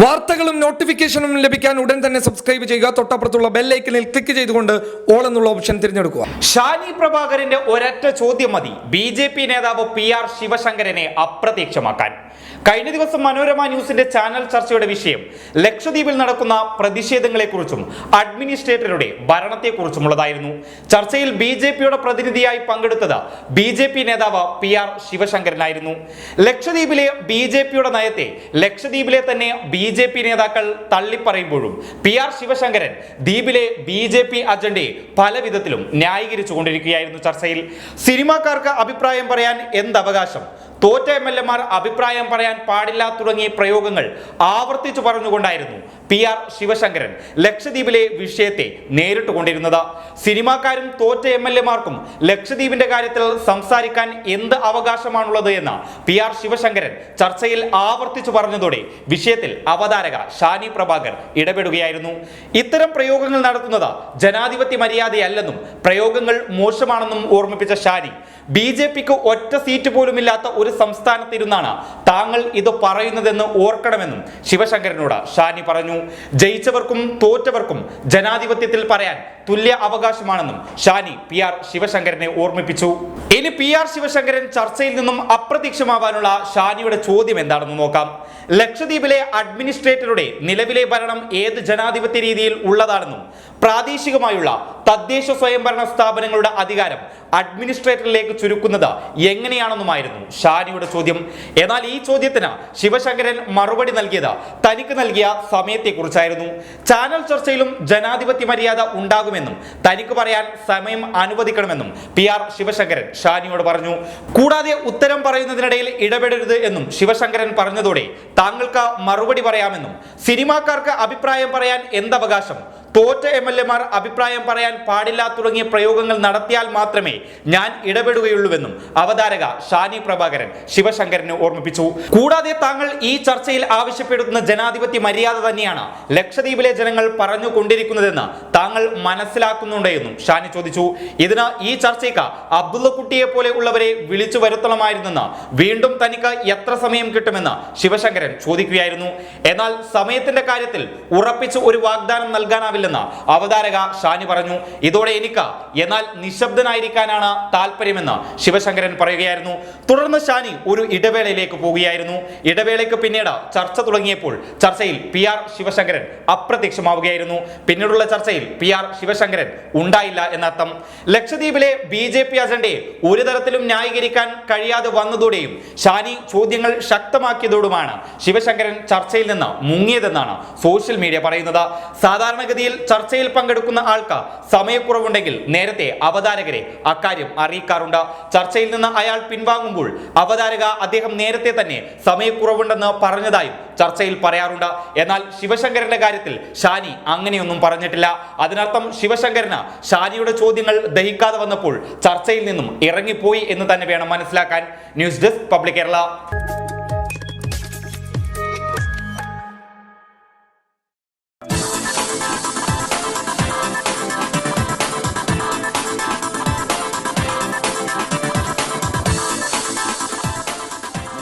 വാർത്തകളും നോട്ടിഫിക്കേഷനും ലഭിക്കാൻ ഉടൻ തന്നെ സബ്സ്ക്രൈബ് ചെയ്യുക. തൊട്ടപ്പുറത്തുള്ള ബെല്ലൈക്കനിൽ ക്ലിക്ക് ചെയ്തുകൊണ്ട് ഓൾ എന്നുള്ള ഓപ്ഷൻ തിരഞ്ഞെടുക്കുക. ഷാനി പ്രഭാകരന്റെ ഒരൊറ്റ ചോദ്യം മതി. ബി ജെ പി നേതാവ് പി ആർ ശിവശങ്കരനെ അപ്രത്യക്ഷമാക്കാൻ. കഴിഞ്ഞ ദിവസം മനോരമ ന്യൂസിന്റെ ചാനൽ ചർച്ചയുടെ വിഷയം ലക്ഷദ്വീപിൽ നടക്കുന്ന പ്രതിഷേധങ്ങളെക്കുറിച്ചും അഡ്മിനിസ്ട്രേറ്ററുടെ ഭരണത്തെക്കുറിച്ചുമുള്ളതായിരുന്നു. ചർച്ചയിൽ ബി ജെ പിയുടെ പ്രതിനിധിയായി പങ്കെടുത്തത് ബി ജെ പി നേതാവ് പി ആർ ശിവശങ്കരനായിരുന്നു. ലക്ഷദ്വീപിലെ ബി ജെ പിയുടെ നയത്തെ ലക്ഷദ്വീപിലെ തന്നെ ബി ജെ പി നേതാക്കൾ തള്ളിപ്പറയുമ്പോഴും പി ആർ ശിവശങ്കരൻ ദ്വീപിലെ ബി ജെ പി അജണ്ടയെ പല വിധത്തിലും ന്യായീകരിച്ചുകൊണ്ടിരിക്കുകയായിരുന്നു ചർച്ചയിൽ. സിനിമാക്കാർക്ക് അഭിപ്രായം പറയാൻ എന്ത് അവകാശം? തോറ്റ എം എൽ എമാർ അഭിപ്രായം പറയാൻ പാടില്ല തുടങ്ങിയ പ്രയോഗങ്ങൾ ആവർത്തിച്ചു പറഞ്ഞുകൊണ്ടായിരുന്നു പി ആർ ശിവശങ്കരൻ ലക്ഷദ്വീപിലെ വിഷയത്തെ നേരിട്ട് കൊണ്ടിരുന്നത് സിനിമാക്കാരും തോറ്റ എം എൽ എമാർക്കും ലക്ഷദ്വീപിന്റെ കാര്യത്തിൽ സംസാരിക്കാൻ എന്ത് അവകാശമാണുള്ളത് എന്ന് പി ആർ ശിവശങ്കരൻ ചർച്ചയിൽ ആവർത്തിച്ചു പറഞ്ഞതോടെ വിഷയത്തിൽ അവതാരക ഷാനി പ്രഭാകർ ഇടപെടുകയായിരുന്നു. ഇത്തരം പ്രയോഗങ്ങൾ നടത്തുന്നത് ജനാധിപത്യ മര്യാദയല്ലെന്നും പ്രയോഗങ്ങൾ മോശമാണെന്നും ഓർമ്മിപ്പിച്ച ഷാനി ബി ജെ പിക്ക് ഒറ്റ സീറ്റ് പോലുമില്ലാത്ത ഒരു സംസ്ഥാനത്തിരുന്നാണ്. താങ്കൾ ഇത് പറയുന്നതെന്ന് ഓർക്കണമെന്നും ശിവശങ്കരനോട് ഷാനി പറഞ്ഞു. ജയിച്ചവർക്കും തോറ്റവർക്കും ജനാധിപത്യത്തിൽ പറയാൻ തുല്യ അവകാശമാണെന്നും ഷാനി പി ആർ ശിവശങ്കരനെ ഓർമ്മിപ്പിച്ചു. ഇനി പി ആർ ശിവശങ്കരൻ ചർച്ചയിൽ നിന്നും അപ്രത്യക്ഷമാവാനുള്ള ഷാനിയുടെ ചോദ്യം എന്താണെന്ന് നോക്കാം. ലക്ഷദ്വീപിലെ അഡ്മിനിസ്ട്രേറ്ററുടെ നിലവിലെ ഭരണം ഏത് ജനാധിപത്യ രീതിയിൽ ഉള്ളതാണെന്നും പ്രാദേശികമായുള്ള തദ്ദേശ സ്വയംഭരണ സ്ഥാപനങ്ങളുടെ അധികാരം അഡ്മിനിസ്ട്രേറ്ററിലേക്ക് ചുരുക്കുന്നത് എങ്ങനെയാണെന്നുമായിരുന്നു ഷാനിയുടെ ചോദ്യം. എന്നാൽ ഈ ചോദ്യത്തിന് ശിവശങ്കരൻ മറുപടി നൽകിയത് തനിക്ക് നൽകിയ സമയത്തെക്കുറിച്ചായിരുന്നു. ചാനൽ ചർച്ചയിലും ജനാധിപത്യ മര്യാദ ഉണ്ടാകുമെന്നും തനിക്ക് പറയാൻ സമയം അനുവദിക്കണമെന്നും പി ആർ ശിവശങ്കരൻ ഷാനിയോട് പറഞ്ഞു. കൂടാതെ ഉത്തരം പറയുന്നതിനിടയിൽ ഇടപെടരുത് എന്നും ശിവശങ്കരൻ പറഞ്ഞതോടെ താങ്കൾക്ക് മറുപടി പറയാമെന്നും സിനിമാക്കാർക്ക് അഭിപ്രായം പറയാൻ എന്തവകാശം തോറ്റ എം എൽ എമാർ അഭിപ്രായം പറയാൻ പാടില്ല തുടങ്ങിയ പ്രയോഗങ്ങൾ നടത്തിയാൽ മാത്രമേ ഞാൻ ഇടപെടുകയുള്ളൂവെന്നും അവതാരക ഷാനി പ്രഭാകരൻ ശിവശങ്കരനെ ഓർമ്മിപ്പിച്ചു. കൂടാതെ താങ്കൾ ഈ ചർച്ചയിൽ ആവശ്യപ്പെടുന്ന ജനാധിപത്യ മര്യാദ തന്നെയാണ് ലക്ഷദ്വീപിലെ ജനങ്ങൾ പറഞ്ഞുകൊണ്ടിരിക്കുന്നതെന്ന് താങ്കൾ മനസ്സിലാക്കുന്നുണ്ട് എന്നും ഷാനി ചോദിച്ചു. ഇതിന് ഈ ചർച്ചയ്ക്ക് അബ്ദുള്ളക്കുട്ടിയെ പോലെ ഉള്ളവരെ വിളിച്ചു വരുത്തണമായിരുന്നെന്ന് വീണ്ടും തനിക്ക് എത്ര സമയം കിട്ടുമെന്ന് ശിവശങ്കരൻ ചോദിക്കുകയായിരുന്നു. എന്നാൽ സമയത്തിന്റെ കാര്യത്തിൽ ഉറപ്പിച്ച് ഒരു വാഗ്ദാനം നൽകാനാവില്ലെന്ന് അവതാരക ഷാനി പറഞ്ഞു. ഇതോടെ എനിക്ക് എന്നാൽ നിശബ്ദനായിരിക്കാനാണ് താല്പര്യമെന്ന് ശിവശങ്കരൻ പറയുകയായിരുന്നു. തുടർന്ന് ഷാനി ഒരു ഇടവേളയിലേക്ക് പോവുകയായിരുന്നു ഇടവേളയ്ക്ക് പിന്നീട് ചർച്ച തുടങ്ങിയപ്പോൾ ചർച്ചയിൽ പി ആർ ശിവശങ്കരൻ അപ്രത്യക്ഷമാവുകയായിരുന്നു. പിന്നീടുള്ള ചർച്ചയിൽ പി ആർ ശിവശങ്കരൻ ഉണ്ടായില്ല എന്നർത്ഥം. ലക്ഷദ്വീപിലെ ബി ജെ പി അജണ്ടയെ ഒരു തരത്തിലും ന്യായീകരിക്കാൻ കഴിയാതെ വന്നതോടെയും ഷാനി ചോദ്യങ്ങൾ ശക്തമാക്കിയതോടുമാണ് ശിവശങ്കരൻ ചർച്ചയിൽ നിന്ന് മുങ്ങിയതെന്നാണ് സോഷ്യൽ മീഡിയ പറയുന്നത്. സാധാരണഗതിയിൽ ചർച്ചയിൽ പങ്കെടുക്കുന്ന ആൾക്ക് സമയക്കുറവുണ്ടെങ്കിൽ നേരത്തെ അവതാരകരെ അക്കാര്യം അറിയിക്കാറുണ്ട്. ചർച്ചയിൽ നിന്ന് അയാൾ പിൻവാങ്ങുമ്പോൾ അവതാരക അദ്ദേഹം നേരത്തെ തന്നെ സമയക്കുറവുണ്ടെന്ന് പറഞ്ഞതായും ചർച്ചയിൽ പറയാറുണ്ട്. എന്നാൽ ശിവശങ്കരന്റെ കാര്യത്തിൽ ഷാനി അങ്ങനെയൊന്നും പറഞ്ഞിട്ടില്ല. അതിനർത്ഥം ശിവശങ്കരന് ഷാനിയുടെ ചോദ്യങ്ങൾ ദഹിക്കാതെ വന്നപ്പോൾ ചർച്ചയിൽ നിന്നും ഇറങ്ങിപ്പോയി എന്ന് തന്നെ വേണം മനസ്സിലാക്കാൻ. News desk public Kerala.